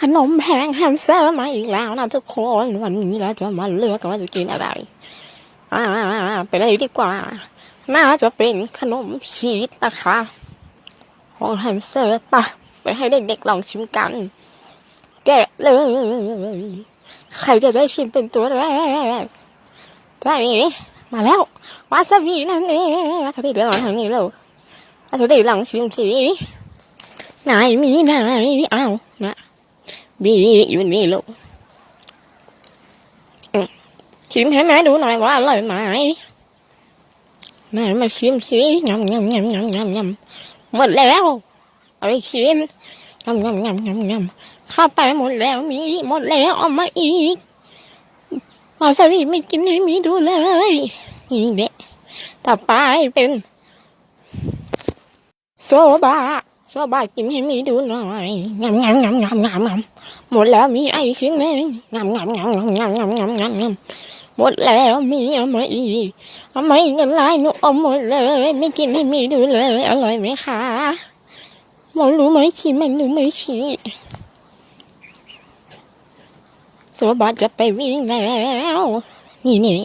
ขนมแพงแฮมสเตอร์มาอีกแล้วนะทุกคนวันนี้เราจะมาเลือกกันว่าจะกินอะไร อ่าเป็นอะไรดีกว่า น่าจะเป็นขนมชีสนะคะของแฮมสเตอร์ปะไปให้เด็กๆลองชิมกัน แกะเลยใครจะได้ชิมเป็นตัวแรกได้ไหมมาแล้ววาซาบินั่นเองวาซาบิเดี๋ยวเราทางนี้เลยวาซาบิลองชิมสิไหนมีไหนอ้าวนะ บีอยู่นี่ลูกชิมให้แม่ดูหน่อยว่าอร่อยไหมไหนมาชิมสิยำยำยำยำยำยำหมดแล้วเอาไปชิมยำยำยำยำยำเข้าไปหมดแล้วมีหมดแล้วเอามาอีกวาซาบิไม่กินให้มีดูเลยนี่แหละต่อไปเป็นโซบะ โซบะกินให้มีดูหน่อยงำงำงำงำงำงำหมดแล้วมีไอชิ้นหนึ่งงำงำงำงำงำงำงำงำงำหมดแล้วมีเอามาอีกเอามาอีกเงินลายหนูเอาหมดเลย ไม่กินให้มีดูเลย อร่อยไหมคะหมอรู้ไหมชิมมันรู้ไหมชิโซบะจะไปวิ่งแล้ว นี่นี่